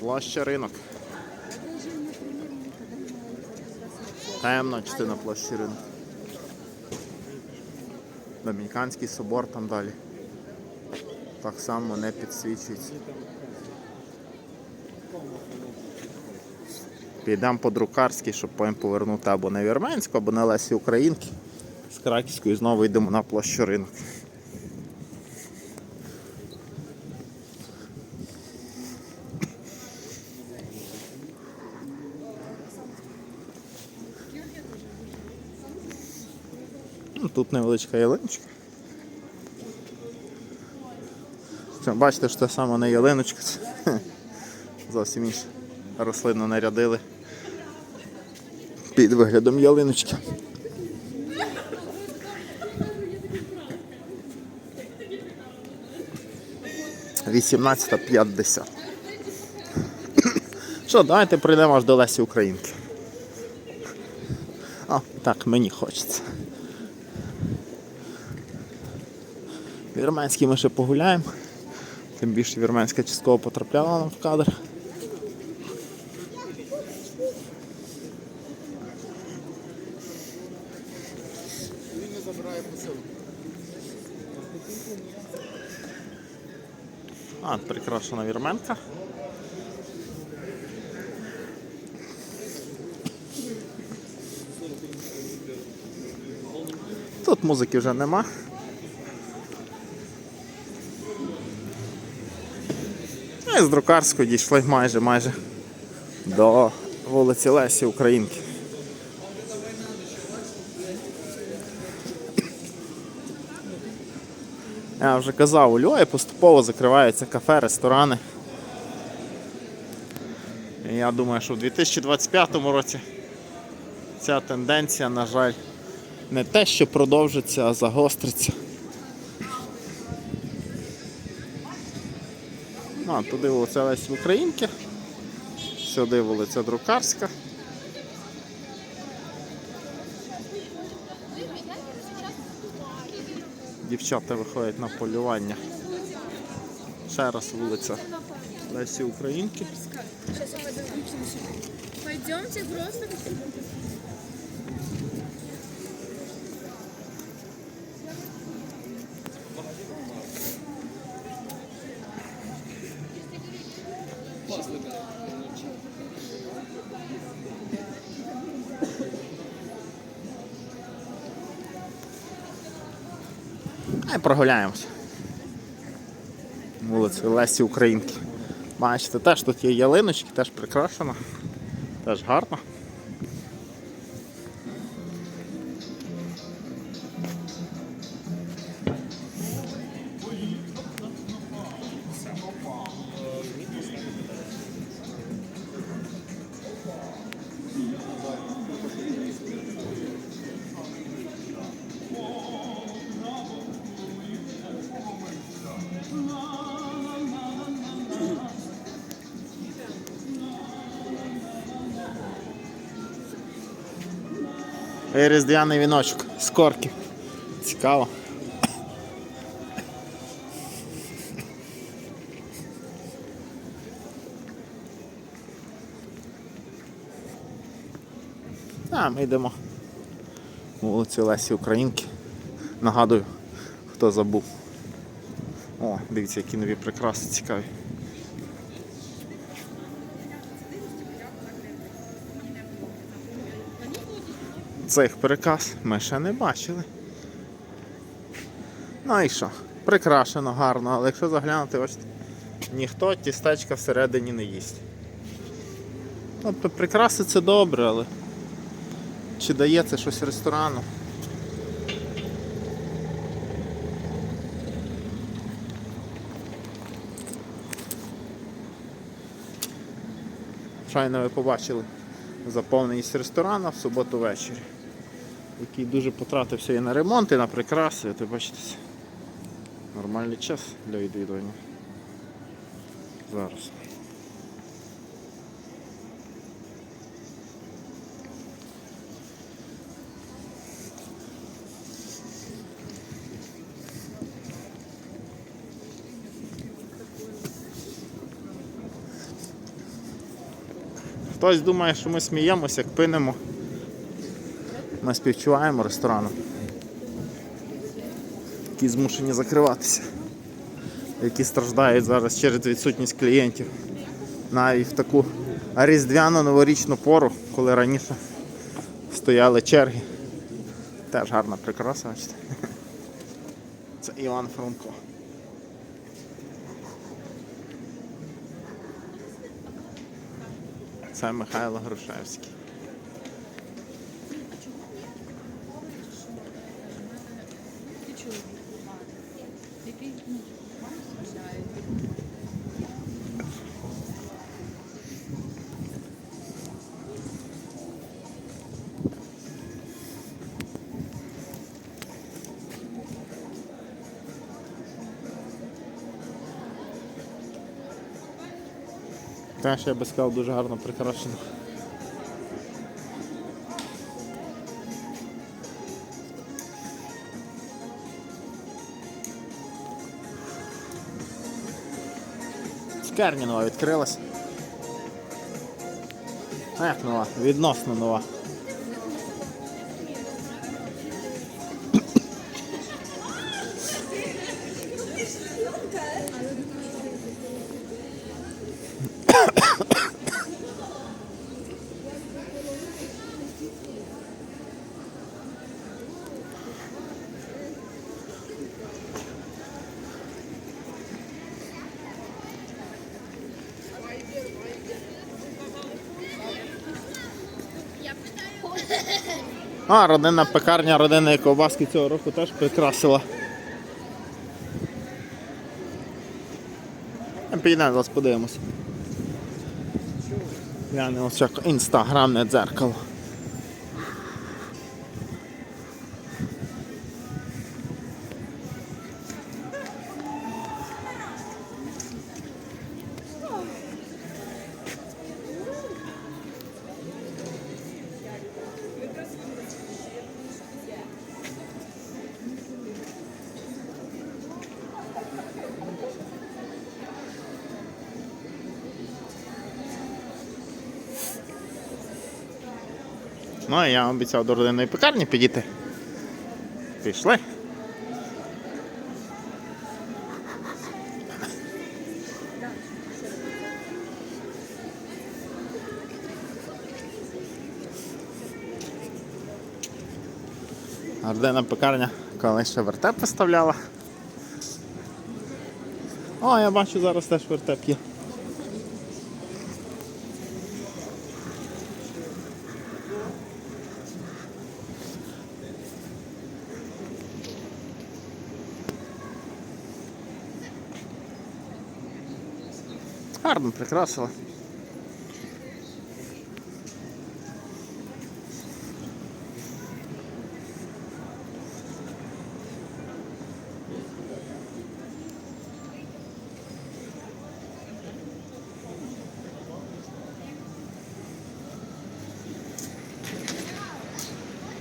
Площа ринок. Темна частина площі ринок. Домініканський собор там далі. Так само не підсвічується. Підемо по друкарській, щоб потім повернути або на Вірменську, або на Лесі Українки. З Краківської знову йдемо на площу ринок. Тут невеличка ялиночка. Бачите, що це саме не ялиночка, зовсім інша рослину нарядили під виглядом ялиночки. Вісімнадцята п'ятдесят. Що, давайте прийдемо аж до Лесі Українки. А, так, мені хочеться. Вірменський ми ще погуляємо. Тим більше вірменська частково потрапляла нам в кадр. А, прикрашена вірменка. Тут музики вже нема. І з друкарської дійшли майже майже до вулиці Лесі Українки. Я вже казав, у Львові поступово закриваються кафе, ресторани. Я думаю, що в 2025 році ця тенденція, на жаль, не те, що продовжиться, а загостриться. А, туди вулиця Лесі Українки, сюди вулиця Друкарська. Дівчата виходять на полювання. Ще раз вулиця Лесі Українки. Пойдемте просто. А й прогуляємося. Вулицею Лесі Українки. Бачите, теж тут є ялиночки, теж прикрашено. Теж гарно. Різдвяний віночок з корків. Цікаво. А, ми йдемо вулиці Лесі Українки. Нагадую, хто забув. О, дивіться, які нові прикраси цікаві. Цих приказ ми ще не бачили. Ну і що? Прикрашено гарно, але якщо заглянути, ось ніхто тістечка всередині не їсть. Тобто прикраси це добре, але чи дає це щось ресторану? Щойно ви побачили заповненість ресторану в суботу ввечері, який дуже потратився і на ремонт, і на прикраси. От ви бачите, нормальний час для відвідування. Зараз. Хтось думає, що ми сміємося, як. Ми співчуваємо ресторану. Які змушені закриватися. Які страждають зараз через відсутність клієнтів. Навіть в таку різдвяну новорічну пору, коли раніше стояли черги. Теж гарна прикраса, бачите. Це Іван Франко. Це Михайло Грушевський. Теж я би сказав дуже гарно прикрашено. Цукерня нова відкрилась. Як нова? Відносно нова. А, родинна пекарня родинної ковбаски цього року теж прикрасила. Підемо, зараз подивимося. Глянемо як інстаграмне дзеркало. Ну, я обіцяв до родинної пекарні підійти. Пішли. Родинна пекарня колись ще вертеп виставляла. О, я бачу, зараз теж вертеп є. Гарно прикрасила.